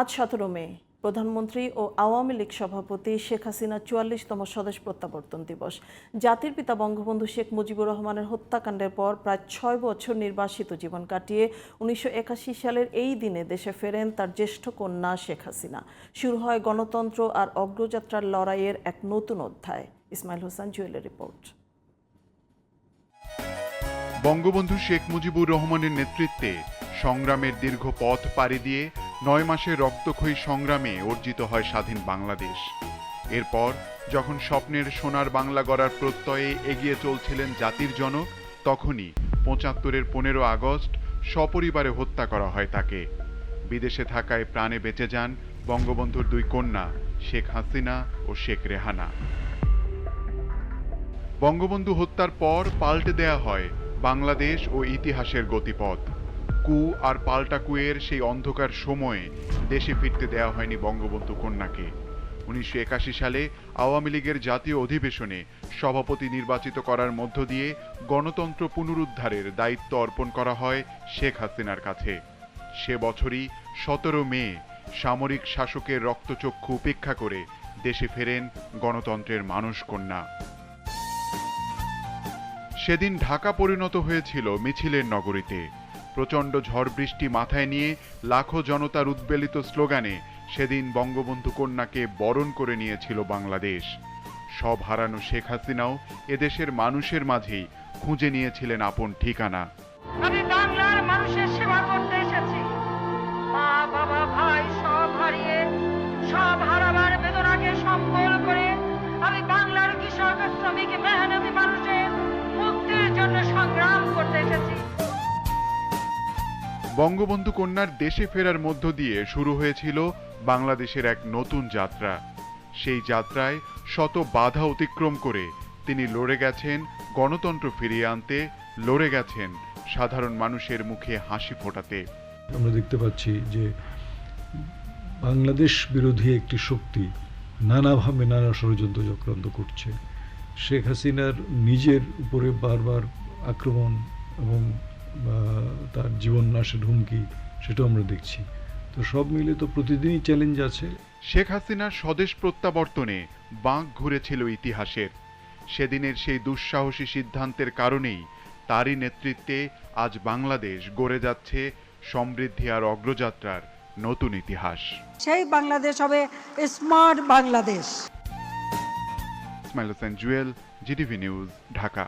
আজ সতেরো মে, প্রধানমন্ত্রী ও আওয়ামী লীগ সভাপতি শেখ হাসিনার চুয়াল্লিশতম স্বদেশ প্রত্যাবর্তন দিবস। জাতির পিতা বঙ্গবন্ধু শেখ মুজিবুর রহমানের হত্যাকাণ্ডের পর প্রায় ছয় বছর নির্বাসিত জীবন কাটিয়ে উনিশশো একাশি সালের এই দিনে দেশে ফেরেন তার জ্যেষ্ঠ কন্যা শেখ হাসিনা। শুরু হয় গণতন্ত্র আর অগ্রযাত্রার লড়াইয়ের এক নতুন অধ্যায়। ইসমাইল হোসেন জুয়েলের রিপোর্ট। বঙ্গবন্ধু শেখ মুজিবুর রহমানের নেতৃত্বে সংগ্রামের দীর্ঘ পথ পাড়ি দিয়ে নয় মাসের রক্তক্ষয়ী সংগ্রামে অর্জিত হয় স্বাধীন বাংলাদেশ। এরপর, যখন স্বপ্নের সোনার বাংলা গড়ার প্রত্যয়ে এগিয়ে চলছিলেন জাতির জনক, তখনই পঁচাত্তরের পনেরো আগস্ট সপরিবারে হত্যা করা হয় তাকে। বিদেশে থাকায় প্রাণে বেঁচে যান বঙ্গবন্ধুর দুই কন্যা, শেখ হাসিনা ও শেখ রেহানা। বঙ্গবন্ধু হত্যার পর পাল্টে দেয়া হয় বাংলাদেশ ও ইতিহাসের গতিপথ। কু আর পাল্টা কুয়ের সেই অন্ধকার সময়ে দেশে ফিরতে দেওয়া হয়নি বঙ্গবন্ধু কন্যাকে। উনিশশো একাশি সালে আওয়ামী লীগের জাতীয় অধিবেশনে সভাপতি নির্বাচিত করার মধ্য দিয়ে গণতন্ত্র পুনরুদ্ধারের দায়িত্ব অর্পণ করা হয় শেখ হাসিনার কাছে। সে বছরই সতেরো মে সামরিক শাসকের রক্তচক্ষু উপেক্ষা করে দেশে ফেরেন গণতন্ত্রের মানুষ কন্যা। সেদিন ঢাকা পরিণত হয়েছিল মিছিলের নগরীতে। প্রচণ্ড ঝড় বৃষ্টি মাথায় নিয়ে লাখো জনতার উদ্বেলিত স্লোগানে সেদিন বঙ্গবন্ধু কন্যাকে বরণ করে নিয়েছিল বাংলাদেশ। সব হারানো শেখ হাসিনাও এদেশের মানুষের মাঝেই খুঁজে নিয়েছিলেন আপন ঠিকানা। আমি বাংলার মানুষের সেবা করতে বঙ্গবন্ধু কন্যার দেশে ফেরার মধ্য দিয়ে শুরু হয়েছিল বাংলাদেশের এক নতুন যাত্রা। সেই যাত্রায় শত বাধা অতিক্রম করে তিনি লড়ে গেছেন, গণতন্ত্র ফিরিয়ে আনতে লড়ে গেছেন সাধারণ মানুষের মুখে হাসি ফোটাতে। আমরা দেখতে পাচ্ছি যে বাংলাদেশ বিরোধী একটি শক্তি নানাভাবে নানা ষড়যন্ত্র চক্রান্ত করছে। শেখ হাসিনার নিজের উপরে বারবার আক্রমণ এবং তার জীবন নাশের হুমকি সেটাও আমরা দেখছি। তো সব মিলে তো প্রতিদিনই চ্যালেঞ্জ আছে। শেখ হাসিনার স্বদেশ প্রত্যাবর্তনে বাঁক ঘুরেছিল ইতিহাসের। সেদিনের সেই দুঃসাহসী সিদ্ধান্তের কারণেই তারই নেতৃত্বে আজ বাংলাদেশ গড়ে যাচ্ছে সমৃদ্ধি আর অগ্রযাত্রার নতুন ইতিহাস। সেই বাংলাদেশ হবে smart Bangladesh. Ismail Hossain Jewel GTV news Dhaka.